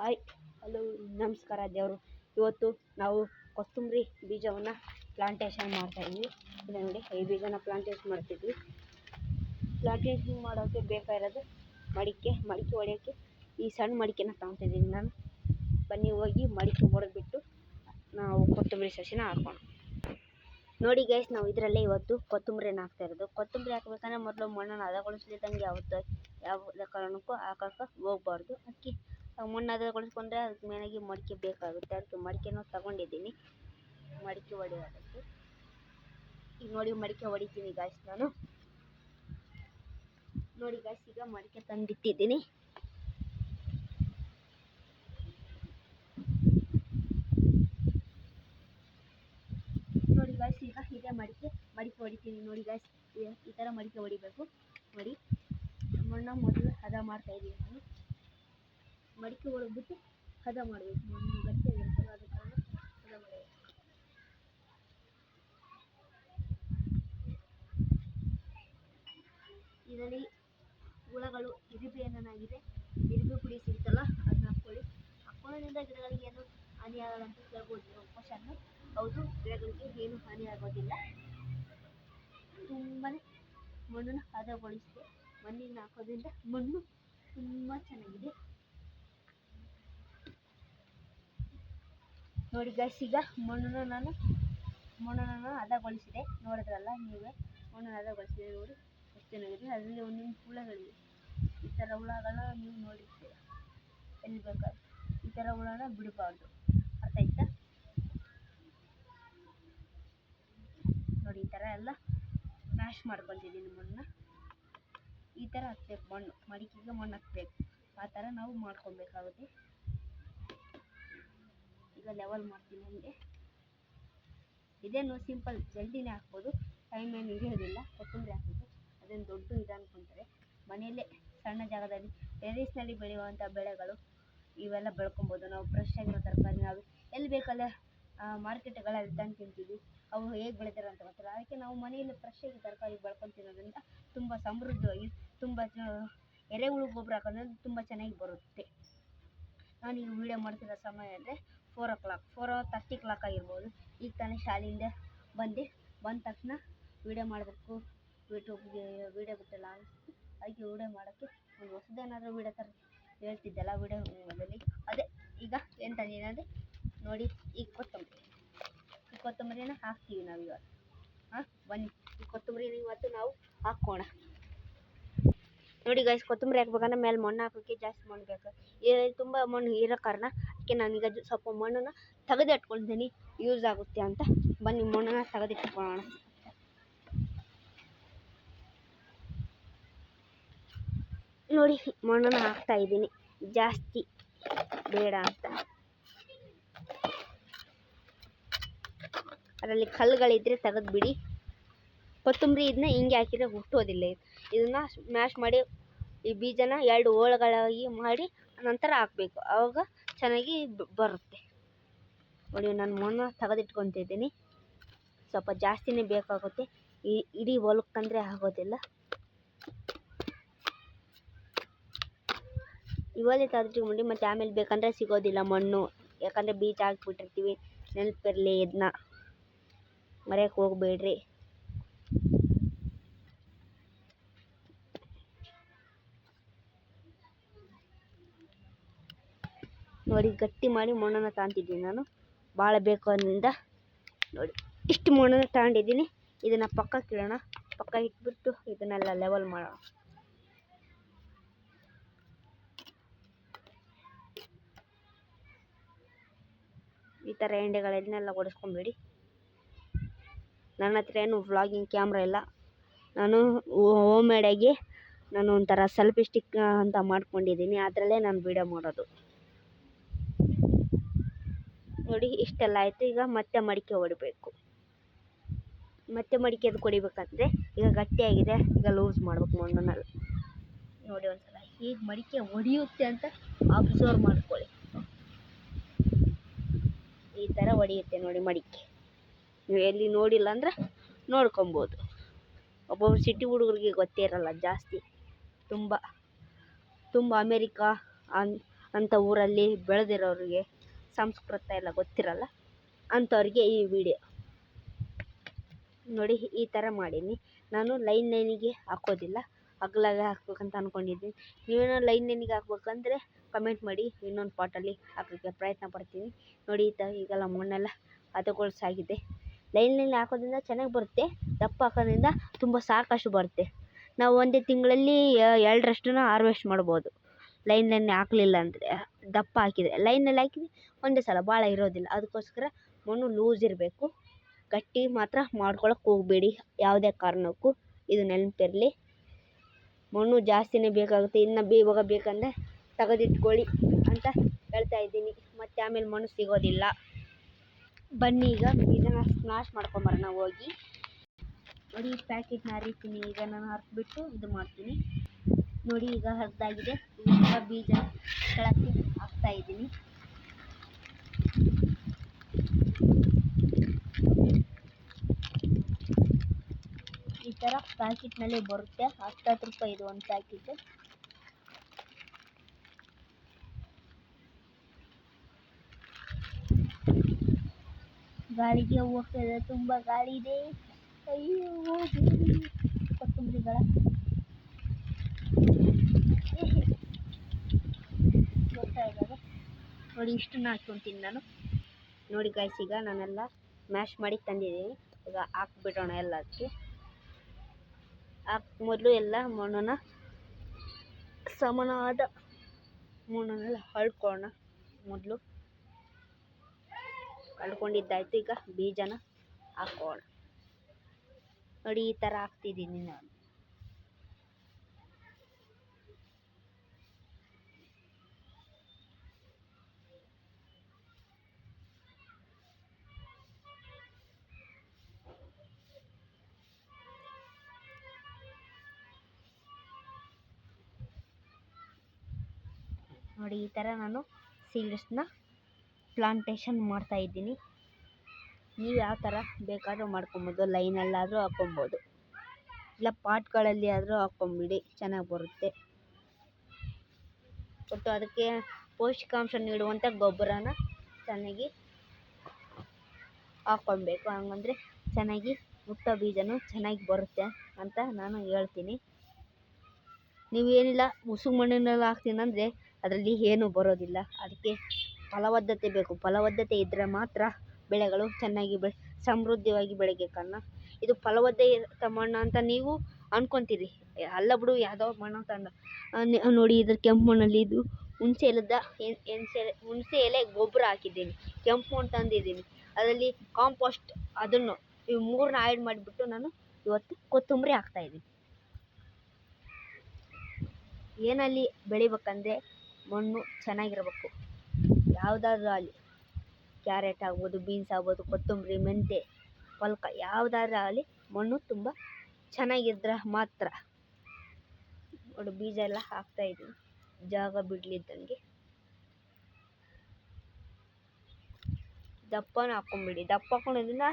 Hi, hello, ನಮಸ್ಕಾರ ದೇವರು. ಇವತ್ತು ನಾವು ಕೊತ್ತಂಬರಿ ಬೀಜವನ್ನು ಪ್ಲಾಂಟೇಶನ್ ಮಾಡ್ತಾಯಿದ್ವಿ ಇಲ್ಲಿ ನೋಡಿ, ಈ ಬೀಜನ ಪ್ಲಾಂಟೇಶನ್ ಮಾಡ್ತಿದ್ವಿ. ಪ್ಲಾಂಟೇಶನ್ ಮಾಡೋಕ್ಕೆ ಬೇಕಾಗಿರೋದು ಮಡಿಕೆ ಮಡಿಕೆ ಹೊಡೆಯೋಕ್ಕೆ ಈ ಸಣ್ಣ ಮಡಿಕೆನ ತಗೊತಿದ್ದೀನಿ ನಾನು. ಬನ್ನಿ, ಹೋಗಿ ಮಡಿಕೆ ಹೊಡೆದ್ಬಿಟ್ಟು ನಾವು ಕೊತ್ತಂಬರಿ ಸಸಿನ ಹಾಕೋಣ. ನೋಡಿ ಗೈಸ್ ನಾವು ಇದರಲ್ಲೇ ಇವತ್ತು ಕೊತ್ತಂಬರಿನ ಹಾಕ್ತಾ ಇರೋದು. ಕೊತ್ತಂಬರಿ ಹಾಕ್ಬೇಕಂದ್ರೆ ಮೊದಲು ಮಣ್ಣನ್ನು ಹದಗೊಳಿಸ್ಲಿದ್ದಂಗೆ ಯಾವತ್ತು ಯಾವ ಕಾರಣಕ್ಕೂ ಹಾಕೋಕೆ ಹೋಗ್ಬಾರ್ದು. ಅಕ್ಕಿ ಮಣ್ಣು ಹದಗೊಳಿಸ್ಕೊಂಡ್ರೆ ಅದಕ್ಕೆ ಮೇನಾಗಿ ಮಡಿಕೆ ಬೇಕಾಗುತ್ತೆ ಅದಕ್ಕೆ ಮಡಿಕೆನೂ ತಗೊಂಡಿದ್ದೀನಿ. ಮಡಿಕೆ ಹೊಡೆಯೋದಕ್ಕೆ ಈಗ ನೋಡಿ ಮಡಿಕೆ ಹೊಡಿತೀನಿ ಗಾಯ್ಸ್ ನಾನು. ನೋಡಿ ಗಾಯ್ಸ್ ಈಗ ಮಡಿಕೆ ತಂದಿಟ್ಟಿದ್ದೀನಿ. ನೋಡಿ ಗಾಯ್ಸ್ ಈಗ ಇದೇ ಮಡಿಕೆ ಮಡಿಕೆ ಹೊಡಿತೀನಿ ನೋಡಿ ಗಾಯ್ಸ್ ಈ ಥರ ಮಡಿಕೆ ಹೊಡಿಬೇಕು ನೋಡಿ. ಮಣ್ಣು ಮೊದಲು ಹದ ಮಾಡ್ತಾ ಇದ್ದೀನಿ ನಾನು. ಮಡಿಕೆ ಬಿಟ್ಟು ಹದ ಮಾಡಬೇಕು. ಮಣ್ಣು ಗಟ್ಟಿಯಾಗಿರ್ತದೆ ಆದ ಕಾರಣ ಹದ ಮಾಡಬೇಕು. ಇದರಲ್ಲಿ ಹುಳಗಳು, ಇರಿಬೆ ಏನಾಗಿದೆ ಇರಿಬೆ ಪುಡಿ ಸಿಗುತ್ತಲ್ಲ ಅದನ್ನ ಹಾಕ್ಕೊಳ್ಳಿ. ಹಾಕೊಳ್ಳೋದ್ರಿಂದ ಗಿಡಗಳಿಗೆ ಏನು ಹಾನಿ ಆಗಲ್ಲ ಅಂತ ನೀವು. ಕ್ವಶನ್ನು ಹೌದು, ಗಿಡಗಳಿಗೆ ಏನು ಹಾನಿ ಆಗೋದಿಲ್ಲ. ತುಂಬಾ ಮಣ್ಣನ್ನು ಹದಗೊಳಿಸಿದೆ. ಮಣ್ಣಿನ ಹಾಕೋದ್ರಿಂದ ಮಣ್ಣು ತುಂಬ ಚೆನ್ನಾಗಿದೆ. ನೋಡಿ ಗೈಸ್ ಈಗ ಮಣ್ಣನ್ನು ನಾನು ಮಣ್ಣನ್ನು ನಾನು ಹದಗೊಳಿಸಿದೆ. ನೋಡಿದ್ರಲ್ಲ ನೀವೇ? ಮಣ್ಣನ್ನು ಹದಗೊಳಿಸಿದೆ ನೋಡಿ. ಎಷ್ಟು ಚೆನ್ನಾಗಿದೆ. ಅದರಲ್ಲಿ ಒಂದೊಂದು ಹುಳಗಳಿವೆ. ಈ ಥರ ಹುಳಗಳನ್ನ ನೀವು ನೋಡಿರ್ತೀರ. ಎಲ್ಲಿ ಬೇಕಾದ್ರೆ. ಈ ಥರ ಹುಳನ ಬಿಡಬಾರ್ದು. ಅರ್ಥ ಆಯ್ತಾ? ನೋಡಿ, ಈ ಥರ ಎಲ್ಲ ಮ್ಯಾಶ್ ಮಾಡ್ಕೊತಿದ್ದೀನಿ ಮಣ್ಣನ್ನ. ಈ ಥರ ಹಾಕ್ಬೇಕು ಮಣ್ಣು. ಮಡಿಕೆಗೆ ಮಣ್ಣು ಹಾಕ್ಬೇಕು. ಆ ಥರ ನಾವು ಮಾಡ್ಕೊಬೇಕಾಗುತ್ತೆ. ಈಗ ಲೆವೆಲ್ ಮಾಡ್ತೀನಿ ಹಂಗೆ ಇದೇನು ಸಿಂಪಲ್ ಜಲ್ದಿನೇ ಹಾಕ್ಬೋದು. ಟೈಮ್ ಏನು ಹಿಡಿಯೋದಿಲ್ಲ, ಕೊತ್ತಂಬರಿ ಹಾಕೋದು ಅದೇನು ದೊಡ್ಡ ಇದು ಅಂದ್ಕೊಂತಾರೆ ಮನೆಯಲ್ಲೇ ಸಣ್ಣ ಜಾಗದಲ್ಲಿ ಟೆರೇಸ್ನಲ್ಲಿ ಬೆಳೆಯುವಂಥ ಬೆಳೆಗಳು ಇವೆಲ್ಲ ಬೆಳ್ಕೊಬೋದು. ನಾವು ಫ್ರೆಶ್ ಆಗಿರೋ ತರಕಾರಿ, ನಾವು ಎಲ್ಲಿ ಬೇಕಲ್ಲ ಮಾರ್ಕೆಟ್ಗಳಲ್ಲಿ ತಂದು ತಿಂತೀವಿ. ಅವು ಹೇಗೆ ಬೆಳಿತಾರೆ ಅಂತ ಗೊತ್ತಿಲ್ಲ. ಅದಕ್ಕೆ ನಾವು ಮನೆಯಲ್ಲಿ ಫ್ರೆಶ್ ಆಗಿ ತರಕಾರಿ ಬೆಳ್ಕೊಂಡು ತಿನ್ನೋದ್ರಿಂದ ತುಂಬ ಸಮೃದ್ಧವಾಗಿ, ತುಂಬ ಎರೆಹುಳು ಗೊಬ್ಬರ ಹಾಕೋದ್ರಿಂದ ತುಂಬ ಚೆನ್ನಾಗಿ ಬರುತ್ತೆ. ನಾನು ಈ ವೀಡಿಯೋ ಮಾಡ್ತಿರೋ ಸಮಯ ಅಂದರೆ four o'clock four thirty clock ಆಗಿರ್ಬೋದು. ಈಗ ತಾನೇ ಶಾಲೆಯಿಂದ ಬಂದೆ. ಬಂದ ತಕ್ಷಣ ವೀಡಿಯೋ ಮಾಡಬೇಕು. ಯೂಟ್ಯೂಬ್ಗೆ ವೀಡಿಯೋ ಬಿಟ್ಟಲ್ಲ ಅನಿಸ್ತು ಅದಕ್ಕೆ ವೀಡಿಯೋ ಮಾಡೋಕ್ಕೆ ಒಂದು ಹೊಸದೇನಾದರೂ ವೀಡಿಯೋ ಥರ ಹೇಳ್ತಿದ್ದೆಲ್ಲ ವೀಡಿಯೋದಲ್ಲಿ ಅದೇ, ಈಗ ಏನು ಅಂದರೆ ನೋಡಿ ಈಗ ಕೊತ್ತಂಬರಿ ಈ ಕೊತ್ತಂಬರಿನ ಹಾಕ್ತೀವಿ ನಾವು ಇವತ್ತು ಹಾಂ, ಬನ್ನಿ. ಈ ಕೊತ್ತಂಬರಿನ ಇವತ್ತು ನಾವು ಹಾಕೋಣ. ನೋಡಿ ಗೈಸ್ ಕೊತ್ತಂಬರಿ ಹಾಕ್ಬೇಕಂದ್ರೆ ಮೇಲೆ ಮಣ್ಣು ಹಾಕೋಕ್ಕೆ ಜಾಸ್ತಿ ಮಣ್ಣು ಬೇಕು. ಈ ತುಂಬ ಮಣ್ಣು ಇರೋ ಕಾರಣ ಅದಕ್ಕೆ ನಾನೀಗ ಸ್ವಲ್ಪ ಮಣ್ಣನ್ನು ತೆಗೆದಿಟ್ಕೊಳ್ತೀನಿ. ಯೂಸ್ ಆಗುತ್ತೆ ಅಂತ. ಬನ್ನಿ, ಮಣ್ಣನ್ನು ತೆಗೆದಿಟ್ಕೊಳ್ಳೋಣ. ನೋಡಿ, ಮಣ್ಣನ್ನು ಹಾಕ್ತಾ ಇದ್ದೀನಿ. ಜಾಸ್ತಿ ಬೇಡ ಅಂತ. ಅದರಲ್ಲಿ ಕಲ್ಲುಗಳಿದ್ರೆ ತೆಗೆದ್ಬಿಡಿ. ಕೊತ್ತಂಬರಿ ಇದನ್ನ ಹಿಂಗೆ ಹಾಕಿದ್ರೆ ಹುಟ್ಟೋದಿಲ್ಲ ಇದು. ಇದನ್ನು ಮ್ಯಾಶ್ ಮಾಡಿ ಈ ಬೀಜನ ಎರಡು ಹೋಳುಗಳಾಗಿ ಮಾಡಿ ನಂತರ ಹಾಕಬೇಕು. ಆವಾಗ ಚೆನ್ನಾಗಿ ಬರುತ್ತೆ. ನೋಡಿ, ನಾನು ಮಣ್ಣು ತೆಗೆದಿಟ್ಕೊತಿದ್ದೀನಿ ಸ್ವಲ್ಪ ಜಾಸ್ತಿನೇ ಬೇಕಾಗುತ್ತೆ. ಈ ಇಡೀ ಹೊಲಕ್ಕಂದರೆ ಆಗೋದಿಲ್ಲ. ಇವಾಗಲೇ ತೆಗೆದಿಟ್ಕೊಂಡು, ಮತ್ತು ಆಮೇಲೆ ಬೇಕಂದರೆ ಸಿಗೋದಿಲ್ಲ ಮಣ್ಣು. ಯಾಕಂದರೆ ಬೀಜ ಹಾಕ್ಬಿಟ್ಟಿರ್ತೀವಿ ನೆನಪಿರಲಿ ಇದನ್ನ ಮರೆಯೋಕ್ಕೆ ಹೋಗಬೇಡ್ರಿ. ನೋಡಿ, ಗಟ್ಟಿ ಮಾಡಿ ಮಣ್ಣನ್ನು ತಗೊಂತಿದ್ದೀನಿ ನಾನು. ಭಾಳ ಬೇಕು ಅನ್ನಿಂದ ನೋಡಿ, ಇಷ್ಟು ಮಣ್ಣನ್ನು ತಗೊಂಡಿದ್ದೀನಿ ಇದನ್ನು ಪಕ್ಕಕ್ಕೆ ಇಡೋಣ ಪಕ್ಕ ಇಟ್ಬಿಟ್ಟು ಇದನ್ನೆಲ್ಲ ಲೆವೆಲ್ ಮಾಡೋಣ. ಈ ಥರ ಎಂಡೆಗಳನ್ನೆಲ್ಲ ಹೊಡೆಸ್ಕೊಂಬೇಡಿ ನನ್ನ ಹತ್ರ ಏನು ವ್ಲಾಗಿಂಗ್ ಕ್ಯಾಮ್ರಾ ಇಲ್ಲ. ನಾನು ಹೋಮ್ ಮೇಡಾಗಿ ನಾನು ಒಂಥರ ಸೆಲ್ಫಿ ಸ್ಟಿಕ್ ಅಂತ ಮಾಡ್ಕೊಂಡಿದ್ದೀನಿ. ಅದರಲ್ಲೇ ನಾನು ವೀಡಿಯೋ ಮಾಡೋದು. ನೋಡಿ, ಇಷ್ಟೆಲ್ಲ ಆಯಿತು. ಈಗ ಮತ್ತೆ ಮಡಿಕೆ ಹೊಡಿಬೇಕು ಮತ್ತೆ ಮಡಿಕೆ ಅದು ಹೊಡಿಬೇಕಂದ್ರೆ ಈಗ ಗಟ್ಟಿಯಾಗಿದೆ. ಈಗ ಲೂಸ್ ಮಾಡ್ಬೇಕು ಮಣ್ಣನ್ನೆಲ್ಲ. ನೋಡಿ ಒಂದ್ಸಲ. ಹೀಗೆ ಮಡಿಕೆ ಹೊಡಿಯುತ್ತೆ ಅಂತ ಅಬ್ಸರ್ವ್ ಮಾಡ್ಕೊಳ್ಳಿ. ಈ ಥರ ಹೊಡಿಯುತ್ತೆ ನೋಡಿ ಮಡಿಕೆ. ನೀವು ಎಲ್ಲಿ ನೋಡಿಲ್ಲ ಅಂದ್ರೆ ನೋಡ್ಕೊಬೋದು. ಒಬ್ಬೊಬ್ರು ಸಿಟಿ ಹುಡುಗರಿಗೆ ಗೊತ್ತೇ ಇರಲ್ಲ ಜಾಸ್ತಿ. ತುಂಬ ತುಂಬ ಅಮೇರಿಕಾ ಅನ್ ಅಂಥ ಊರಲ್ಲಿ ಬೆಳೆದಿರೋರಿಗೆ ಸಂಸ್ಕೃತ ಎಲ್ಲ ಗೊತ್ತಿರಲ್ಲ? ಅಂಥವ್ರಿಗೆ ಈ ವಿಡಿಯೋ ನೋಡಿ, ಈ ಥರ ಮಾಡೀನಿ. ನಾನು ಲೈನ್ ಲೈನಿಗೆ ಹಾಕೋದಿಲ್ಲ. ಅಗಲಾಗೆ ಹಾಕ್ಬೇಕಂತ ಅಂದ್ಕೊಂಡಿದ್ದೀನಿ ನೀವೇನೋ ಲೈನ್ ಲೈನಿಗೆ ಹಾಕ್ಬೇಕಂದ್ರೆ ಕಮೆಂಟ್ ಮಾಡಿ, ಇನ್ನೊಂದು ಪಾಟಲ್ಲಿ ಹಾಕೋಕ್ಕೆ ಪ್ರಯತ್ನ ಪಡ್ತೀನಿ. ನೋಡಿ, ಈ ಥರ ಈಗೆಲ್ಲ ಮಣ್ಣೆಲ್ಲ ಹದಗೊಳಿಸಾಗಿದೆ ಲೈನ್ ಲೈನ್ ಹಾಕೋದ್ರಿಂದ ಚೆನ್ನಾಗಿ ಬರುತ್ತೆ. ದಪ್ಪ ಹಾಕೋದ್ರಿಂದ ತುಂಬ ಸಾಕಷ್ಟು ಬರುತ್ತೆ. ನಾವು ಒಂದೇ ತಿಂಗಳಲ್ಲಿ ಎರಡರಷ್ಟನ್ನ ಹಾರ್ವೆಸ್ಟ್ ಮಾಡ್ಬೋದು. ಲೈನ್ ಲೈನ್ ಹಾಕಲಿಲ್ಲ ಅಂದರೆ. ದಪ್ಪ ಹಾಕಿದರೆ ಲೈನಲ್ಲಿ ಹಾಕಿದ್ರೆ ಒಂದೇ ಸಲ ಭಾಳ ಇರೋದಿಲ್ಲ. ಅದಕ್ಕೋಸ್ಕರ ಮಣ್ಣು ಲೂಸ್ ಇರಬೇಕು. ಗಟ್ಟಿ ಮಾತ್ರ ಮಾಡ್ಕೊಳಕ್ಕೆ ಹೋಗಬೇಡಿ. ಯಾವುದೇ ಕಾರಣಕ್ಕೂ ಇದು ನೆನಪಿರ್ಲಿ. ಮಣ್ಣು ಜಾಸ್ತಿನೇ ಬೇಕಾಗುತ್ತೆ. ಇನ್ನು ಇವಾಗ ಬೇಕಂದರೆ ತೆಗೆದಿಟ್ಕೊಳ್ಳಿ ಅಂತ ಹೇಳ್ತಾ ಇದ್ದೀನಿ. ಮತ್ತು ಆಮೇಲೆ ಮಣ್ಣು ಸಿಗೋದಿಲ್ಲ. ಬನ್ನಿ ಈಗ ಇದನ್ನು ಸ್ಮ್ಯಾಶ್ ಮಾಡ್ಕೊಂಬರೋಣ ಹೋಗಿ. ನೋಡಿ, ಈ ಪ್ಯಾಕೆಟ್ನ ಹರಿತೀನಿ. ಈಗ ನಾನು ಹರಿದ್ಬಿಟ್ಟು ಇದು ಮಾಡ್ತೀನಿ. ನೋಡಿ, ಈಗ ಹರಿದಾಗಿದೆ. ಈಗ ಬೀಜ. ಕೆಳಕ್ಕೆ ಹಾಕ್ತಾ ಇದ್ದೀನಿ. ಈ ಥರ ಪ್ಯಾಕೆಟ್ನಲ್ಲಿ ಬರುತ್ತೆ. ಹತ್ತತ್ತು ರೂಪಾಯಿ ಇದು ಒಂದು ಪ್ಯಾಕೆಟ್ ಗಾಳಿಗೆ ಹೋಗ್ತಾ ಇದೆ. ತುಂಬ ಗಾಳಿ ಇದೆ. ಅಯ್ಯೋ ದೇವ್ರೇ. ಕೊತ್ತಂಬರಿಗಳ ಬರ್ತಾ ಇದ್ದಾವೆ ನೋಡಿ, ಇಷ್ಟನ್ನ ಹಾಕ್ಕೊಂತೀನಿ ನಾನು. ನೋಡಿ ಗಾಯ್ಸ್ ಈಗ ನಾನೆಲ್ಲ ಮ್ಯಾಶ್ ಮಾಡಿ ತಂದಿದ್ದೀನಿ. ಈಗ ಹಾಕ್ಬಿಡೋಣ ಎಲ್ಲದಕ್ಕೆ. ಹಾಕಿ ಮೊದಲು ಎಲ್ಲ ಮಣ್ಣನ್ನು, ಸಮನಾದ ಮಣ್ಣನ್ನೆಲ್ಲ ಅಳ್ಕೊಳೋಣ ಮೊದಲು. ಹಳ್ಕೊಂಡಿದ್ದಾಯ್ತು ಈಗ ಬೀಜನ ಹಾಕೋಣ ನೋಡಿ ಈ ಥರ ಹಾಕ್ತಿದ್ದೀನಿ ನಾನು. ನೋಡಿ, ಈ ಥರ ನಾನು ಸೀಡ್ಸ್ನ ಪ್ಲಾಂಟೇಶನ್ ಮಾಡ್ತಾ ಇದ್ದೀನಿ. ನೀವು ಯಾವ ಥರ ಬೇಕಾದರೂ ಮಾಡ್ಕೊಬೋದು, ಲೈನಲ್ಲಾದರೂ ಹಾಕ್ಕೊಬೋದು ಇಲ್ಲ, ಪಾಟ್ಗಳಲ್ಲಿ ಆದರೂ ಹಾಕ್ಕೊಂಬಿಡಿ, ಚೆನ್ನಾಗಿ ಬರುತ್ತೆ. ಒಟ್ಟು ಅದಕ್ಕೆ ಪೌಷ್ಟಿಕಾಂಶ ನೀಡುವಂಥ ಗೊಬ್ಬರನ ಚೆನ್ನಾಗಿ ಹಾಕ್ಕೊಬೇಕು ಹಂಗಂದ್ರೆ ಚೆನ್ನಾಗಿ ಹುಟ್ಟೋ ಬೀಜನೂ ಚೆನ್ನಾಗಿ ಬರುತ್ತೆ ಅಂತ ನಾನು ಹೇಳ್ತೀನಿ. ನೀವೇನಿಲ್ಲ ಉಸುಕು ಮಣ್ಣಿನಲ್ಲಿ ಹಾಕ್ತೀನಿ ಅಂದರೆ ಅದರಲ್ಲಿ ಏನೂ ಬರೋದಿಲ್ಲ. ಅದಕ್ಕೆ ಫಲವತ್ತತೆ ಬೇಕು. ಫಲವತ್ತತೆ ಇದ್ದರೆ ಮಾತ್ರ ಬೆಳೆಗಳು ಚೆನ್ನಾಗಿ ಬೆ ಸಮೃದ್ಧವಾಗಿ ಬೆಳೆಗೆ ಕಾರಣ. ಇದು ಫಲವತ್ತೆ ಇರೋ ಮಣ್ಣು ಅಂತ ನೀವು ಅಂದ್ಕೊಂತೀರಿ ಅಲ್ಲ ಬಿಡು, ಯಾವುದೋ ಮಣ್ಣು ತಂದು. ನೋಡಿ ಇದ್ರ ಕೆಂಪು ಮಣ್ಣಲ್ಲಿ ಇದು ಹುಣಸೆ ಎಲೆದ ಹುಣಸೆ ಎಲೆ ಗೊಬ್ಬರ ಹಾಕಿದ್ದೀನಿ. ಕೆಂಪು ಮಣ್ಣು ತಂದಿದ್ದೀನಿ. ಅದರಲ್ಲಿ ಕಾಂಪೋಸ್ಟ್ ಅದನ್ನು ಇವು ಮೂರನ್ನ ಆಯ್ಡ್ ಮಾಡಿಬಿಟ್ಟು ನಾನು ಇವತ್ತು ಕೊತ್ತಂಬರಿ ಹಾಕ್ತಾಯಿದ್ದೀನಿ ಏನಲ್ಲಿ ಬೆಳಿಬೇಕಂದ್ರೆ ಮಣ್ಣು ಚೆನ್ನಾಗಿರಬೇಕು. ಯಾವುದಾದ್ರೂ ಆಗಲಿ. ಕ್ಯಾರೆಟ್ ಆಗ್ಬೋದು, ಬೀನ್ಸ್ ಆಗ್ಬೋದು, ಕೊತ್ತಂಬರಿ, ಮೆಂತ್ಯ, ಪಲ್ಕ ಯಾವುದಾದ್ರೂ ಆಗಲಿ ಮಣ್ಣು ತುಂಬ ಚೆನ್ನಾಗಿದ್ರೆ ಮಾತ್ರ. ನೋಡಿ, ಬೀಜ ಎಲ್ಲ ಹಾಕ್ತಾಯಿದ್ದೀನಿ ಜಾಗ ಬಿಡ್ಲಿದ್ದಂಗೆ. ದಪ್ಪನ ಹಾಕೊಂಡ್ಬಿಡಿ ದಪ್ಪ ಹಾಕ್ಕೊಳೋದ್ರಿಂದ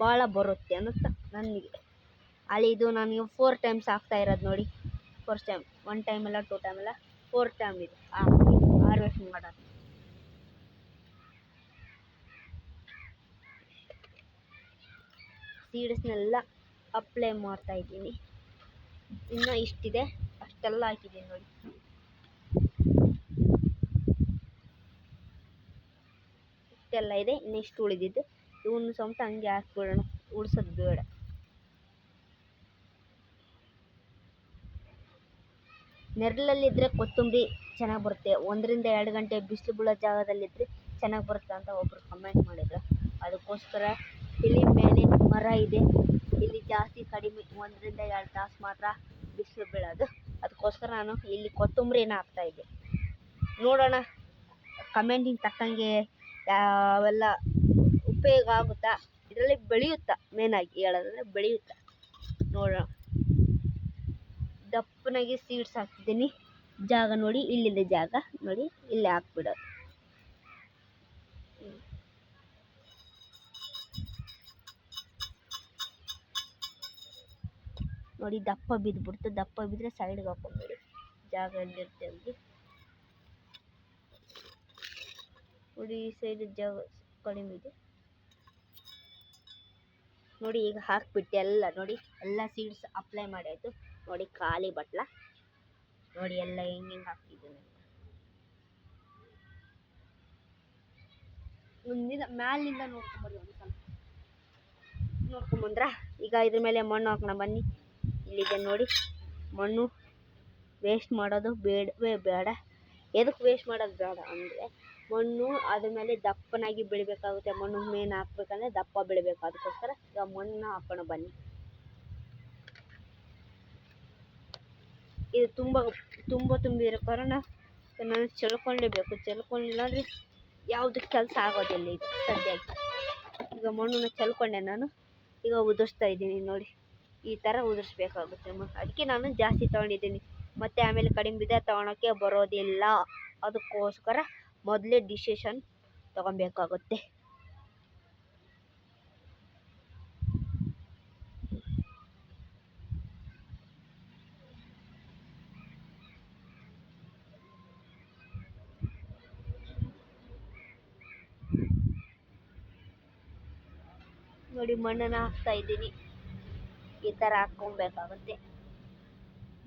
ಭಾಳ ಬರುತ್ತೆ ಅನ್ನುತ್ತಾ ನನಗೆ ಅಲ್ಲಿ ಇದು ನನಗೆ ಫೋರ್ ಟೈಮ್ಸ್ ಹಾಕ್ತಾ ಇರೋದು ನೋಡಿ. ಫೋರ್ ಟೈಮ್ ಒನ್ ಟೈಮ್ ಎಲ್ಲ ಟೂ ಟೈಮ್ ಎಲ್ಲ ಫೋರ್ ಟೈಮ್ ಇದು. ಹಾರ್ವೆಸ್ಟ್ ಮಾಡೋದು ಸೀಡ್ಸ್ನೆಲ್ಲ ಅಪ್ಲೈ ಮಾಡ್ತಾ ಇದ್ದೀನಿ. ಇನ್ನೂ ಇಷ್ಟಿದೆ. ಅಷ್ಟೆಲ್ಲ ಹಾಕಿದ್ದೀನಿ ನೋಡಿ. ಇಷ್ಟೆಲ್ಲ ಇದೆ. ಇನ್ನಿಷ್ಟು ಉಳಿದಿದ್ದು. ಇವನು ಸಮೇತ ಹಂಗೆ ಹಾಕ್ಬಿಡೋಣ. ಉಳ್ಸೋದು ಬೇಡ. ನೆರಳಲ್ಲಿದ್ದರೆ ಕೊತ್ತಂಬರಿ ಚೆನ್ನಾಗಿ ಬರುತ್ತೆ. ಒಂದರಿಂದ ಎರಡು ಗಂಟೆ ಬಿಸಿಲು ಬೀಳೋ ಜಾಗದಲ್ಲಿದ್ದರೆ ಚೆನ್ನಾಗಿ ಬರುತ್ತೆ ಅಂತ ಒಬ್ಬರು ಕಮೆಂಟ್ ಮಾಡಿದ್ರು. ಅದಕ್ಕೋಸ್ಕರ ಇಲ್ಲಿ ಮೇಲೆ ಮರ ಇದೆ. ಇಲ್ಲಿ ಜಾಸ್ತಿ ಕಡಿಮೆ ಒಂದರಿಂದ ಎರಡು ತಾಸು ಮಾತ್ರ ಬಿಸಿಲು ಬೀಳೋದು. ಅದಕ್ಕೋಸ್ಕರ ನಾನು ಇಲ್ಲಿ ಕೊತ್ತಂಬರಿನ ಹಾಕ್ತಾಯಿದ್ದೆ ನೋಡೋಣ ಕಮೆಂಟಿಗೆ ತಕ್ಕಂಗೆ ಯಾವೆಲ್ಲ ಉಪಯೋಗ ಆಗುತ್ತಾ? ಇದರಲ್ಲಿ ಬೆಳೆಯುತ್ತಾ? ಮೇನಾಗಿ ಹೇಳೋದಂದ್ರೆ ಬೆಳೆಯುತ್ತಾ? ನೋಡೋಣ. ದಪ್ಪನಾಗಿ ಸೀಡ್ಸ್ ಹಾಕ್ತಿದ್ದೀನಿ. ಜಾಗ ನೋಡಿ, ಇಲ್ಲಿದೆ ಜಾಗ ನೋಡಿ, ಇಲ್ಲೇ ಹಾಕ್ಬಿಡೋದು. ನೋಡಿ, ದಪ್ಪ ಬಿದ್ದುಬಿಡ್ತು ದಪ್ಪ ಬಿದ್ದರೆ ಸೈಡ್ಗೆ ಹಾಕೊಂಬಿಡಿ. ಜಾಗ ಎಲ್ಲಿರುತ್ತೆ ಅಲ್ಲಿ ನೋಡಿ, ಈ ಸೈಡ್ ಜಾಗ ಕಡಿಮೆ ಇದೆ. ನೋಡಿ, ಈಗ ಹಾಕ್ಬಿಟ್ಟೆ ಎಲ್ಲ. ನೋಡಿ, ಎಲ್ಲ ಸೀಡ್ಸ್ ಅಪ್ಲೈ ಮಾಡಾಯ್ತು ನೋಡಿ ಖಾಲಿ ಬಟ್ಲ. ನೋಡಿ ಎಲ್ಲ ಹೆಂಗ್ ಹೆಂಗ್ ಹಾಕ್ತಿದ್ದೀನಿ. ಮುಂದಿನ ಮ್ಯಾಲಿಂದ ನೋಡ್ಕೊಂಬರ್ರಿ ಒಂದು ಸಲ ನೋಡ್ಕೊಂಬಂದ್ರ ಈಗ ಇದ್ರ ಮೇಲೆ ಮಣ್ಣು ಹಾಕೋಣ ಬನ್ನಿ. ಇಲ್ಲಿದೆ ನೋಡಿ ಮಣ್ಣು. ವೇಸ್ಟ್ ಮಾಡೋದು ಬೇಡವೇ ಬೇಡ. ಎದಕ್ಕೆ ವೇಸ್ಟ್ ಮಾಡೋದು ಬೇಡ ಅಂದರೆ ಮಣ್ಣು ಅದ್ರ ಮೇಲೆ ದಪ್ಪನಾಗಿ ಬೆಳಿಬೇಕಾಗುತ್ತೆ. ಮಣ್ಣು ಮೇನ್ ಹಾಕ್ಬೇಕಂದ್ರೆ ದಪ್ಪ ಬೆಳಿಬೇಕು. ಅದಕ್ಕೋಸ್ಕರ ಈಗ ಮಣ್ಣು ಹಾಕೋಣ ಬನ್ನಿ. ಇದು ತುಂಬ ತುಂಬ ತುಂಬಿರೋ ಕಾರಣ, ನಾನು ಚೆಲ್ಕೊಳ್ಳೇಬೇಕು ಚೆಲ್ಕೊಳ್ಳಿಲ್ಲ ಅಂದರೆ ಯಾವುದು ಕೆಲಸ ಆಗೋದಿಲ್ಲ ಈಗ ಸದ್ಯಕ್ಕೆ. ಈಗ ಮಣ್ಣನ್ನ ಚೆಲ್ಕೊಂಡೆ ನಾನು. ಈಗ ಉದುರಿಸ್ತಾ ಇದ್ದೀನಿ ನೋಡಿ. ಈ ಥರ ಉದುರಿಸ್ಬೇಕಾಗುತ್ತೆ ಅದಕ್ಕೆ ನಾನು ಜಾಸ್ತಿ ತೊಗೊಂಡಿದ್ದೀನಿ. ಮತ್ತು ಆಮೇಲೆ ಕಡಿಮೆ ಬಿದ್ದರೆ ತೊಗೊಳಕ್ಕೆ ಬರೋದಿಲ್ಲ. ಅದಕ್ಕೋಸ್ಕರ ಮೊದಲೇ ಡಿಸಿಷನ್ ತೊಗೊಬೇಕಾಗುತ್ತೆ. ನೋಡಿ ಮಣ್ಣನ್ನು ಹಾಕ್ತಾ ಇದ್ದೀನಿ. ಈ ಥರ ಹಾಕ್ಕೊಬೇಕಾಗುತ್ತೆ.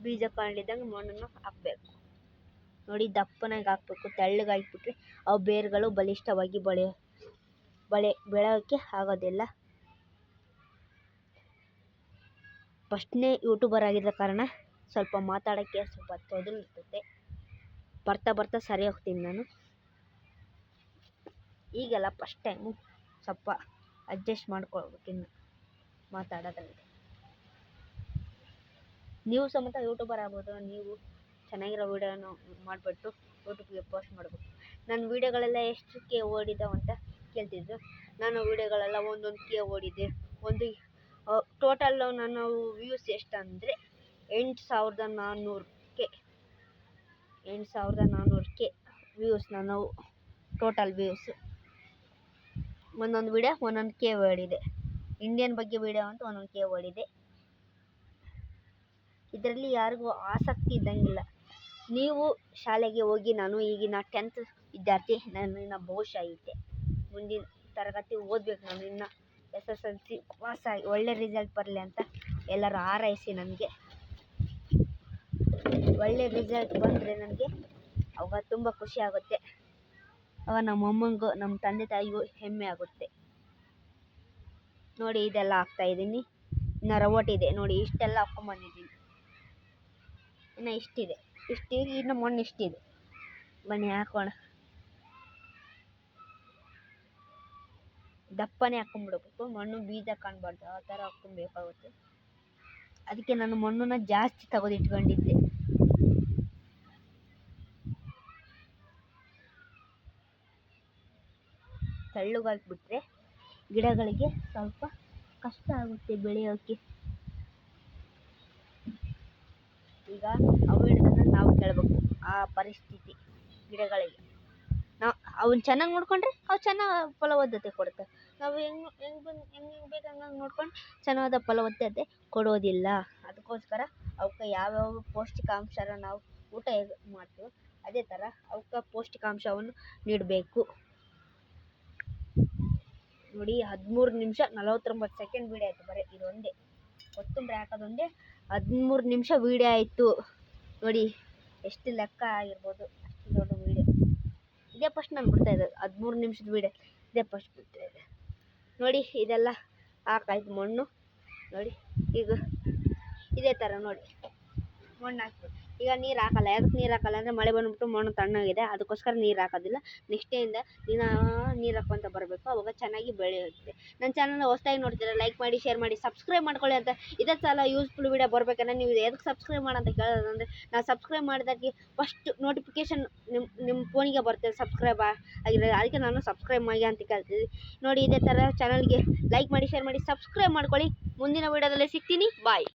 ಬೀಜ ಕಂಡಿದ್ದಂಗೆ ಮಣ್ಣನ್ನು ಹಾಕಬೇಕು. ನೋಡಿ ದಪ್ಪನಾಗಿ ಹಾಕ್ಬೇಕು, ತೆಳ್ಳಗೆ ಹಾಕ್ಬಿಟ್ರೆ ಅವು ಬೇರುಗಳು ಬಲಿಷ್ಠವಾಗಿ ಬೆಳೆ, ಬಳೆ ಬೆಳೆಯೋಕ್ಕೆ ಆಗೋದಿಲ್ಲ. ಫಸ್ಟ್ನೇ ಯೂಟ್ಯೂಬರ್ ಆಗಿದ್ದ ಕಾರಣ ಸ್ವಲ್ಪ ಮಾತಾಡೋಕ್ಕೆ ಸ್ವಲ್ಪ ತೊದಲು ಇರ್ತೈತೆ. ಬರ್ತಾ ಬರ್ತಾ ಸರಿ ಹೋಗ್ತೀನಿ ನಾನು. ಈಗೆಲ್ಲ ಫಸ್ಟ್ ಟೈಮು, ಸ್ವಲ್ಪ ಅಡ್ಜಸ್ಟ್ ಮಾಡ್ಕೊಳ್ಬೇಕಿನ್ನು ಮಾತಾಡೋದ್ರಲ್ಲಿ. ನೀವು ಸಮೇತ ಯೂಟ್ಯೂಬರ್ ಆಗ್ಬೋದು, ನೀವು ಚೆನ್ನಾಗಿರೋ ವೀಡಿಯೋನ ಮಾಡಿಬಿಟ್ಟು ಯೂಟ್ಯೂಬ್ಗೆ ಪೋಸ್ಟ್ ಮಾಡಬೇಕು. ನನ್ನ ವೀಡಿಯೋಗಳೆಲ್ಲ ಎಷ್ಟು ಕೆ ಓಡಿದಾವೆ ಅಂತ ಕೇಳ್ತಿದ್ರು. ನಾನು ವೀಡಿಯೋಗಳೆಲ್ಲ ಒಂದೊಂದು ಕೆ ಓಡಿದೆ. ಒಂದು ಟೋಟಲ್ ನನ್ನ ವ್ಯೂಸ್ ಎಷ್ಟಂದರೆ ಎಂಟು ಸಾವಿರದ ನಾನ್ನೂರು ಕೆ. ಎಂಟು ಸಾವಿರದ ನಾನ್ನೂರು ಕೆ ವ್ಯೂಸ್ ನಾನು ಟೋಟಲ್ ವ್ಯೂಸು ಒಂದೊಂದು ವಿಡಿಯೋ ಒಂದೊಂದು ಕೆ ಇದೆ. ಇಂಡಿಯನ್ ಬಗ್ಗೆ ವಿಡಿಯೋ ಅಂತ ಒಂದೊಂದು ಕೆ ಇದೆ. ಇದರಲ್ಲಿ ಯಾರಿಗೂ ಆಸಕ್ತಿ ಇದ್ದಂಗಿಲ್ಲ. ನೀವು ಶಾಲೆಗೆ ಹೋಗಿ ನಾನು ಈಗಿನ ಟೆಂತ್ ವಿದ್ಯಾರ್ಥಿ, ನಾನು ಇನ್ನು ಬಹುಶಃ ಐತೆ. ಮುಂದಿನ ತರಗತಿ ಓದಬೇಕು ನಾನು ಇನ್ನು ಎಸ್ ಎಸ್ ಎಲ್ ಸಿ ಪಾಸಾಗಿ ಒಳ್ಳೆ ರಿಸಲ್ಟ್ ಬರಲಿ ಅಂತ ಎಲ್ಲರೂ ಹಾರೈಸಿ ನನಗೆ. ಒಳ್ಳೆ ರಿಸಲ್ಟ್ ಬಂದರೆ ನನಗೆ ಅವಾಗ ತುಂಬ ಖುಷಿ ಆಗುತ್ತೆ. ಅವಾಗ ನಮ್ಮ ಅಮ್ಮಂಗೂ ನಮ್ಮ ತಂದೆ ತಾಯಿಗೂ ಹೆಮ್ಮೆ ಆಗುತ್ತೆ. ನೋಡಿ ಇದೆಲ್ಲ ಹಾಕ್ತಾಯಿದ್ದೀನಿ ಇನ್ನು ರವೋಟ್ ಇದೆ. ನೋಡಿ ಇಷ್ಟೆಲ್ಲ ಹಾಕ್ಕೊಂಬಂದಿದ್ದೀನಿ ಇನ್ನು ಇಷ್ಟಿದೆ. ಇಷ್ಟಿದೆ ಇನ್ನು ಮಣ್ಣು ಇಷ್ಟಿದೆ. ಬನ್ನಿ ಹಾಕೋಣ. ದಪ್ಪನೇ ಹಾಕ್ಕೊಂಬಿಡ್ಬೇಕು ಮಣ್ಣು ಬೀಜ ಕಾಣಬಾರ್ದು. ಆ ಥರ ಹಾಕ್ಕೊಬೇಕಾಗುತ್ತೆ. ಅದಕ್ಕೆ ನಾನು ಮಣ್ಣನ್ನು ಜಾಸ್ತಿ ತೆಗೆದು ಇಟ್ಕೊಂಡಿದ್ದೆ ತೆಳ್ಳಗೆ ಗಿಡಗಳಿಗೆ ಸ್ವಲ್ಪ ಕಷ್ಟ ಆಗುತ್ತೆ ಬೆಳೆಯೋಕ್ಕೆ ಈಗ ಅವು ನಾವು ಕೇಳಬೇಕು, ಆ ಪರಿಸ್ಥಿತಿ ಗಿಡಗಳಿಗೆ. ನಾವು ಅವನ್ನ ಚೆನ್ನಾಗಿ ನೋಡಿಕೊಂಡ್ರೆ ಅವು ಚೆನ್ನಾಗಿ ಫಲವತ್ತತೆ ಕೊಡುತ್ತೆ. ನಾವು ಹೆಂಗೆ ಹೆಂಗೆ ಬಂದು, ಹೆಂಗೆ ಹೆಂಗೆ ಬೇಕು ಹಂಗಂಗೆ ನೋಡ್ಕೊಂಡು ಚೆನ್ನಾದ ಫಲವತ್ತತೆ ಕೊಡೋದಿಲ್ಲ. ಅದಕ್ಕೋಸ್ಕರ ಅವಕ್ಕೆ ಯಾವ್ಯಾವ ಪೌಷ್ಟಿಕಾಂಶನ ನಾವು ಊಟ ಹೇಗೆ ಮಾಡ್ತೀವೋ ಅದೇ ಥರ ಅವಕ್ಕೆ ಪೌಷ್ಟಿಕಾಂಶವನ್ನು ನೀಡಬೇಕು. ನೋಡಿ, ಹದಿಮೂರು ನಿಮಿಷ ನಲವತ್ತೊಂಬತ್ತು ಸೆಕೆಂಡ್ ವೀಡಿಯೋ ಆಯಿತು ಬರೀ, ಇದೊಂದೇ. ಕೊತ್ತಂಬರಿ ಹಾಕೋದೊಂದೇ, ಹದಿಮೂರು ನಿಮಿಷ ವೀಡಿಯೋ ಆಯಿತು. ನೋಡಿ, ಎಷ್ಟು ಲೆಕ್ಕ ಆಗಿರ್ಬೋದು, ಅಷ್ಟು ದೊಡ್ಡ ವೀಡಿಯೋ ಇದೇ ಫಸ್ಟ್ ನಾನು ಬಿಡ್ತಾ ಇದ್ದೆ ಹದಿಮೂರು ನಿಮಿಷದ ವೀಡಿಯೋ ಇದೇ ಫಸ್ಟ್ ಬಿಡ್ತಾ ಇದೆ ನೋಡಿ, ಇದೆಲ್ಲ ಹಾಕಾಯ್ತು ಮಣ್ಣು. ನೋಡಿ, ಈಗ ಇದೇ ಥರ ನೋಡಿ, ಮಣ್ಣು ಹಾಕ್ಬೇಕು. ಈಗ ನೀರು ಹಾಕಲ್ಲ. ಯಾಕೆ ನೀರು ಹಾಕಲ್ಲ ಅಂದರೆ ಮಳೆ ಬಂದ್ಬಿಟ್ಟು ಮಣ್ಣು ತಣ್ಣಗಿದೆ ಅದಕ್ಕೋಸ್ಕರ ನೀರು ಹಾಕೋದಿಲ್ಲ. ನೆಕ್ಸ್ಟ್ ಡೇಯಿಂದ ದಿನಾ ನೀರು ಹಾಕ್ಕೊತ ಬರಬೇಕು. ಅವಾಗ ಚೆನ್ನಾಗಿ ಬೆಳೆಯುತ್ತೆ. ನನ್ನ ಚಾನಲ್ನ ಹೊಸ್ದಾಗಿ ನೋಡ್ತೀರಾ ಲೈಕ್ ಮಾಡಿ ಶೇರ್ ಮಾಡಿ ಸಬ್ಸ್ಕ್ರೈಬ್ ಮಾಡ್ಕೊಳ್ಳಿ ಅಂತ ಇದೇ ಸಲ ಯೂಸ್ಫುಲ್ ವೀಡಿಯೋ ಬರಬೇಕಂದ್ರೆ ನೀವು ಎದಕ್ಕೆ ಸಬ್ಸ್ಕ್ರೈಬ್ ಮಾಡಂತ ಕೇಳೋದಂದರೆ ನಾನು ಸಬ್ಸ್ಕ್ರೈಬ್ ಮಾಡಿದಾಗೆ ಫಸ್ಟ್ ನೋಟಿಫಿಕೇಶನ್ ನಿಮ್ಮ ನಿಮ್ಮ ಫೋನಿಗೆ ಬರ್ತದೆ ಸಬ್ಸ್ಕ್ರೈಬ್ ಆಗಿರೋ ಅದಕ್ಕೆ ನಾನು ಸಬ್ಸ್ಕ್ರೈಬ್ ಮಾಡಿ ಅಂತ ಕೇಳ್ತಿದ್ವಿ ನೋಡಿ ಇದೇ ಥರ ಚಾನಲ್ಗೆ ಲೈಕ್ ಮಾಡಿ ಶೇರ್ ಮಾಡಿ ಸಬ್ಸ್ಕ್ರೈಬ್ ಮಾಡ್ಕೊಳ್ಳಿ. ಮುಂದಿನ ವೀಡಿಯೋದಲ್ಲಿ ಸಿಗ್ತೀನಿ. ಬಾಯ್